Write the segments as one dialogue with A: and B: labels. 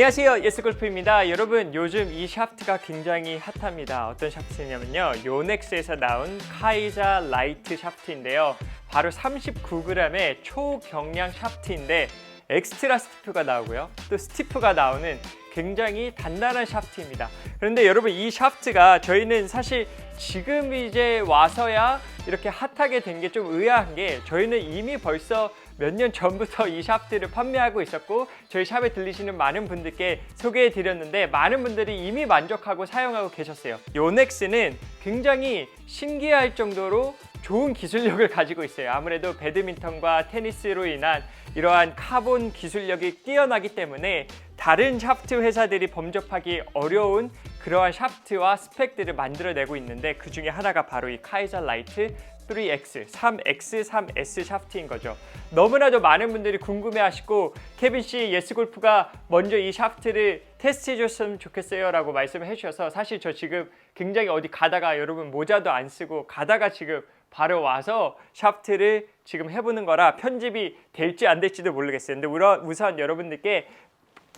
A: 안녕하세요. 예스골프입니다. 여러분 요즘 이 샤프트가 굉장히 핫합니다. 어떤 샤프트냐면요. 요넥스에서 나온 카이자 라이트 샤프트인데요. 바로 39g의 초경량 샤프트인데 엑스트라 스티프가 나오고요. 또 스티프가 나오는 굉장히 단단한 샤프트입니다. 그런데 여러분 이 샤프트가 저희는 사실 지금 이제 와서야 이렇게 핫하게 된 게 좀 의아한 게 저희는 이미 벌써 몇 년 전부터 이 샤프트를 판매하고 있었고 저희 샵에 들리시는 많은 분들께 소개해 드렸는데 많은 분들이 이미 만족하고 사용하고 계셨어요. 요넥스는 굉장히 신기할 정도로 좋은 기술력을 가지고 있어요. 아무래도 배드민턴과 테니스로 인한 이러한 카본 기술력이 뛰어나기 때문에 다른 샤프트 회사들이 범접하기 어려운 그러한 샤프트와 스펙들을 만들어내고 있는데 그 중에 하나가 바로 이 카이자 라이트 3X, 3X, 3S 샤프트인 거죠. 너무나도 많은 분들이 궁금해하시고 케빈 씨 예스 골프가 먼저 이 샤프트를 테스트해 줬으면 좋겠어요 라고 말씀을 해주셔서 사실 저 지금 굉장히 어디 가다가 여러분 모자도 안 쓰고 가다가 지금 바로 와서 샤프트를 지금 해보는 거라 편집이 될지 안 될지도 모르겠어요. 근데 우선 여러분들께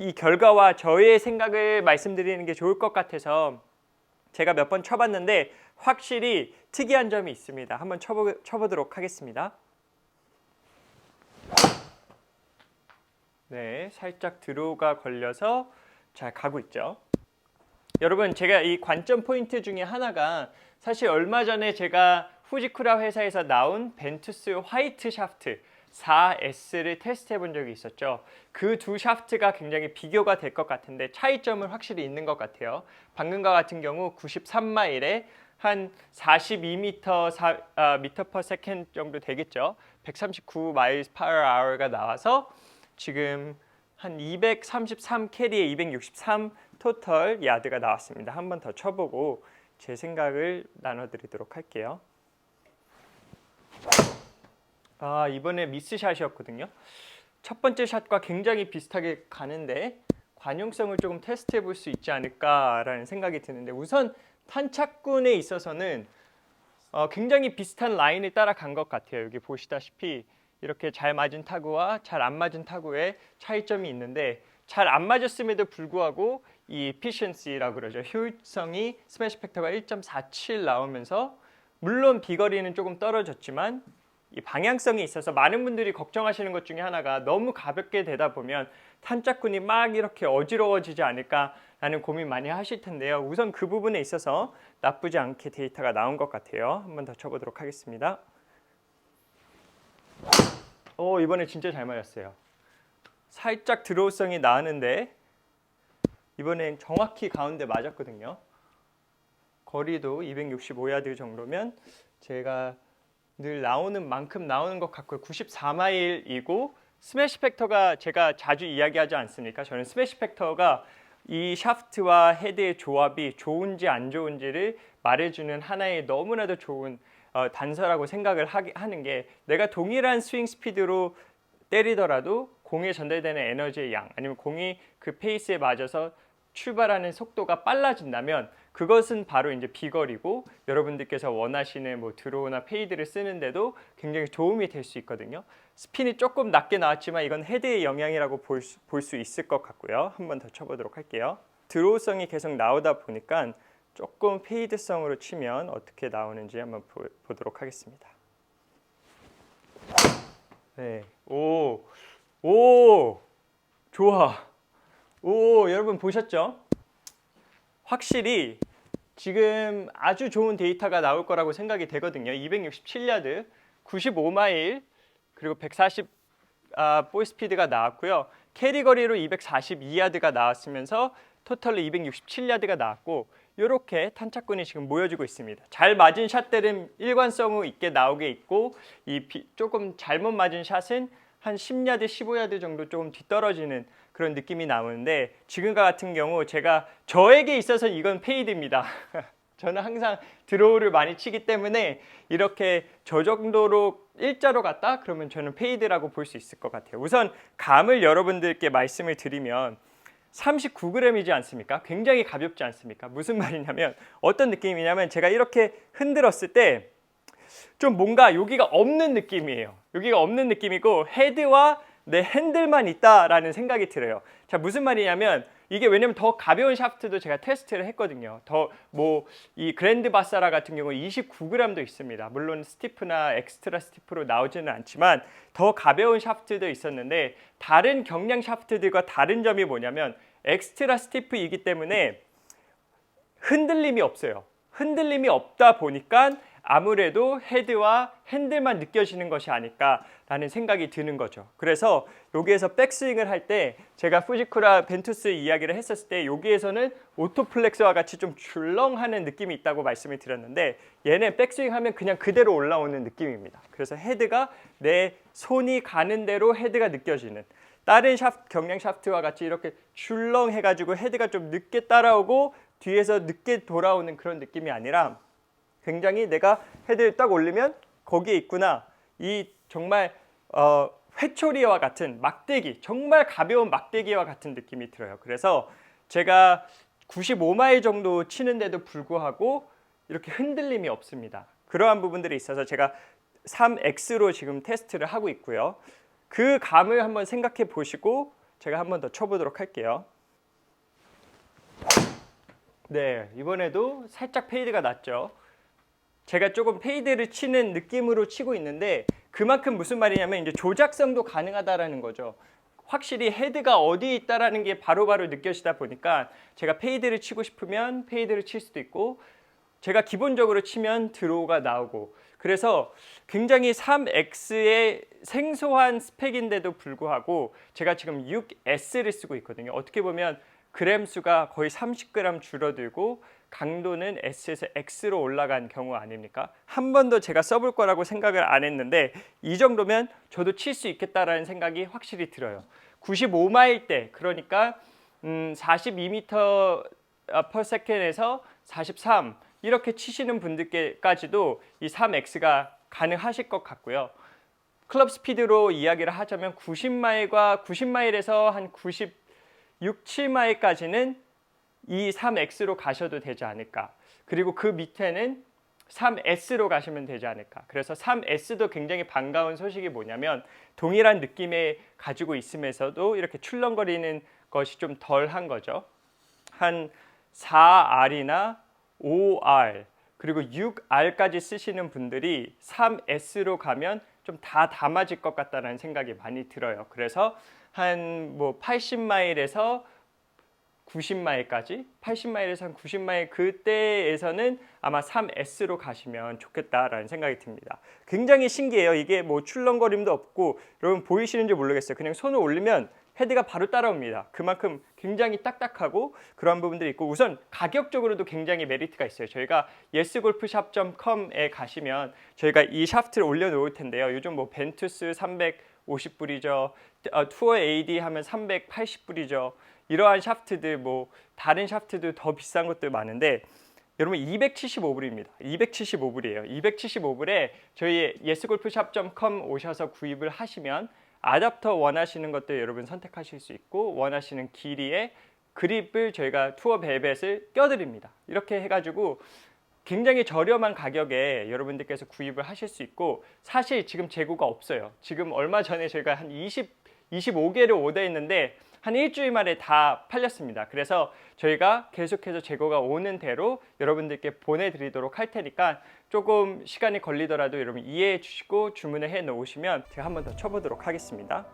A: 이 결과와 저의 생각을 말씀드리는 게 좋을 것 같아서 제가 몇 번 쳐봤는데 확실히 특이한 점이 있습니다. 한번 쳐보, 쳐보도록 하겠습니다. 네, 살짝 드로우가 걸려서 잘 가고 있죠. 여러분, 제가 이 관점 포인트 중에 하나가 사실 얼마 전에 제가 후지쿠라 회사에서 나온 벤투스 화이트 샤프트 4S를 테스트해 본 적이 있었죠. 그 두 샤프트가 굉장히 비교가 될 것 같은데 차이점은 확실히 있는 것 같아요. 방금과 같은 경우 93마일에 한 42m 사, 아, 미터 퍼 세컨드 정도 되겠죠. 139 마일스 파워 아워가 나와서 지금 한 233 캐리에 263 토털 야드가 나왔습니다. 한 번 더 쳐보고 제 생각을 나눠드리도록 할게요. 아 이번에 미스샷이었거든요. 첫 번째 샷과 굉장히 비슷하게 가는데 관용성을 조금 테스트해 볼 수 있지 않을까라는 생각이 드는데 우선 탄착군에 있어서는 어, 굉장히 비슷한 라인을 따라간 것 같아요. 여기 보시다시피 이렇게 잘 맞은 타구와 잘 안 맞은 타구의 차이점이 있는데 잘 안 맞았음에도 불구하고 이 efficiency라고 그러죠. 효율성이 스매시 팩터가 1.47 나오면서 물론 비거리는 조금 떨어졌지만 이 방향성이 있어서 많은 분들이 걱정하시는 것 중에 하나가 너무 가볍게 되다 보면 탄착군이 막 이렇게 어지러워지지 않을까라는 고민 많이 하실 텐데요. 우선 그 부분에 있어서 나쁘지 않게 데이터가 나온 것 같아요. 한번 더 쳐보도록 하겠습니다. 오 이번에 진짜 잘 맞았어요. 살짝 드로우성이 나는데 이번엔 정확히 가운데 맞았거든요. 거리도 265야드 정도면 제가 늘 나오는 만큼 나오는 것 같고요. 94마일이고 스매시 팩터가 제가 자주 이야기하지 않습니까? 저는 스매시 팩터가 이 샤프트와 헤드의 조합이 좋은지 안 좋은지를 말해주는 하나의 너무나도 좋은 어, 단서라고 생각을 하는 게 내가 동일한 스윙 스피드로 때리더라도 공에 전달되는 에너지의 양 아니면 공이 그 페이스에 맞아서 출발하는 속도가 빨라진다면 그것은 바로 이제 비거리고 여러분들께서 원하시는 뭐 드로우나 페이드를 쓰는데도 굉장히 도움이 될 수 있거든요. 스핀이 조금 낮게 나왔지만 이건 헤드의 영향이라고 볼수 있을 것 같고요. 한번 더 쳐보도록 할게요. 드로우성이 계속 나오다 보니까 조금 페이드성으로 치면 어떻게 나오는지 한번 보, 보도록 하겠습니다. 네, 오, 오, 좋아. 오, 여러분 보셨죠? 확실히 지금 아주 좋은 데이터가 나올 거라고 생각이 되거든요. 267야드, 95마일, 그리고 140 아, 볼 스피드가 나왔고요. 캐리 거리로 242야드가 나왔으면서 토탈로 267야드가 나왔고 이렇게 탄착군이 지금 모여지고 있습니다. 잘 맞은 샷들은 일관성 있게 나오게 있고 이 비, 조금 잘못 맞은 샷은 한 10야드, 15야드 정도 조금 뒤떨어지는 그런 느낌이 나오는데 지금과 같은 경우 제가 저에게 있어서 이건 페이드입니다. 저는 항상 드로우를 많이 치기 때문에 이렇게 저 정도로 일자로 갔다 그러면 저는 페이드라고 볼 수 있을 것 같아요. 우선 감을 여러분들께 말씀을 드리면 39g이지 않습니까? 굉장히 가볍지 않습니까? 무슨 말이냐면 어떤 느낌이냐면 제가 이렇게 흔들었을 때 좀 뭔가 여기가 없는 느낌이에요. 여기가 없는 느낌이고 헤드와 내 핸들만 있다라는 생각이 들어요. 자 무슨 말이냐면 이게 왜냐면 더 가벼운 샤프트도 제가 테스트를 했거든요. 더 뭐 이 그랜드 바사라 같은 경우 29g도 있습니다. 물론 스티프나 엑스트라 스티프로 나오지는 않지만 더 가벼운 샤프트도 있었는데 다른 경량 샤프트들과 다른 점이 뭐냐면 엑스트라 스티프이기 때문에 흔들림이 없어요. 흔들림이 없다 보니까 아무래도 헤드와 핸들만 느껴지는 것이 아닐까라는 생각이 드는 거죠. 그래서 여기에서 백스윙을 할 때 제가 후지쿠라 벤투스 이야기를 했었을 때 여기에서는 오토플렉스와 같이 좀 줄렁하는 느낌이 있다고 말씀을 드렸는데 얘는 백스윙 하면 그냥 그대로 올라오는 느낌입니다. 그래서 헤드가 내 손이 가는 대로 헤드가 느껴지는 다른 샤프트, 경량 샤프트와 같이 이렇게 줄렁해가지고 헤드가 좀 늦게 따라오고 뒤에서 늦게 돌아오는 그런 느낌이 아니라 굉장히 내가 헤드를 딱 올리면 거기에 있구나. 이 정말 어, 회초리와 같은 막대기, 정말 가벼운 막대기와 같은 느낌이 들어요. 그래서 제가 95마일 정도 치는데도 불구하고 이렇게 흔들림이 없습니다. 그러한 부분들이 있어서 제가 3X로 지금 테스트를 하고 있고요. 그 감을 한번 생각해 보시고 제가 한번 더 쳐보도록 할게요. 네, 이번에도 살짝 페이드가 났죠. 제가 조금 페이드를 치는 느낌으로 치고 있는데 그만큼 무슨 말이냐면 이제 조작성도 가능하다라는 거죠. 확실히 헤드가 어디 있다라는 게 바로 바로 느껴지다 보니까 제가 페이드를 치고 싶으면 페이드를 칠 수도 있고 제가 기본적으로 치면 드로우가 나오고 그래서 굉장히 3X의 생소한 스펙인데도 불구하고 제가 지금 6S를 쓰고 있거든요. 어떻게 보면 그램 수가 거의 30g 줄어들고 강도는 S에서 X로 올라간 경우 아닙니까? 한 번도 제가 써볼 거라고 생각을 안 했는데 이 정도면 저도 칠 수 있겠다라는 생각이 확실히 들어요. 95마일 때 그러니까 음, 42m per second에서 43 이렇게 치시는 분들께까지도 이 3X가 가능하실 것 같고요. 클럽 스피드로 이야기를 하자면 90마일과 90마일에서 한 96, 7마일까지는 이 3X로 가셔도 되지 않을까. 그리고 그 밑에는 3S로 가시면 되지 않을까. 그래서 3S도 굉장히 반가운 소식이 뭐냐면 동일한 느낌에 가지고 있으면서도 이렇게 출렁거리는 것이 좀 덜한 거죠. 한 4R이나 5R 그리고 6R까지 쓰시는 분들이 3S로 가면 좀 다 담아질 것 같다는 생각이 많이 들어요. 그래서 한 뭐 80마일에서 90마일까지 80마일에서 한 90마일 그때에서는 아마 3S로 가시면 좋겠다라는 생각이 듭니다. 굉장히 신기해요. 이게 뭐 출렁거림도 없고 여러분 보이시는지 모르겠어요. 그냥 손을 올리면 헤드가 바로 따라옵니다. 그만큼 굉장히 딱딱하고 그런 부분들이 있고 우선 가격적으로도 굉장히 메리트가 있어요. 저희가 yesgolfshop.com에 가시면 저희가 이 샤프트를 올려놓을 텐데요. 요즘 뭐 벤투스 350불이죠. 어, 투어 AD 하면 380불이죠. 이러한 샤프트들 뭐 다른 샤프트도 더 비싼 것들 많은데 여러분 275불입니다. 275불이에요. 275불에 저희 yesgolfshop.com 오셔서 구입을 하시면 아답터 원하시는 것들 여러분 선택하실 수 있고 원하시는 길이에 그립을 저희가 투어 벨벳을 껴드립니다. 이렇게 해가지고 굉장히 저렴한 가격에 여러분들께서 구입을 하실 수 있고 사실 지금 재고가 없어요. 지금 얼마 전에 저희가 한 20, 25개를 오더했는데 한 일주일 만에 다 팔렸습니다. 그래서 저희가 계속해서 재고가 오는 대로 여러분들께 보내드리도록 할 테니까 조금 시간이 걸리더라도 여러분 이해해 주시고 주문을 해 놓으시면 제가 한 번 더 쳐보도록 하겠습니다.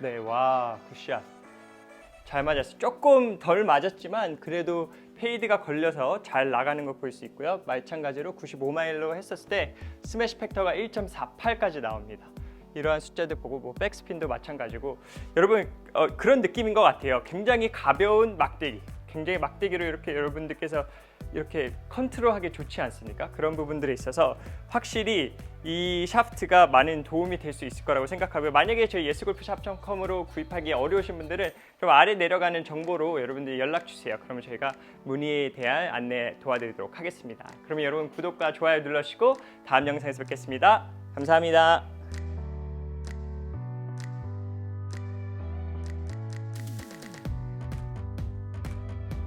A: 네, 와, 굿샷. 잘 맞았어요. 조금 덜 맞았지만 그래도 페이드가 걸려서 잘 나가는 걸 볼 수 있고요. 마찬가지로 95마일로 했었을 때 스매시 팩터가 1.48까지 나옵니다. 이러한 숫자들 보고 뭐 백스핀도 마찬가지고 여러분 어, 그런 느낌인 것 같아요. 굉장히 가벼운 막대기, 굉장히 막대기로 이렇게 여러분들께서 이렇게 컨트롤하기 좋지 않습니까? 그런 부분들에 있어서 확실히 이 샤프트가 많은 도움이 될 수 있을 거라고 생각하고요. 만약에 저희 예스골프샵.com으로 구입하기 어려우신 분들은 좀 아래 내려가는 정보로 여러분들이 연락 주세요. 그러면 저희가 문의에 대한 안내 도와드리도록 하겠습니다. 그러면 여러분 구독과 좋아요 눌러주시고 다음 영상에서 뵙겠습니다. 감사합니다.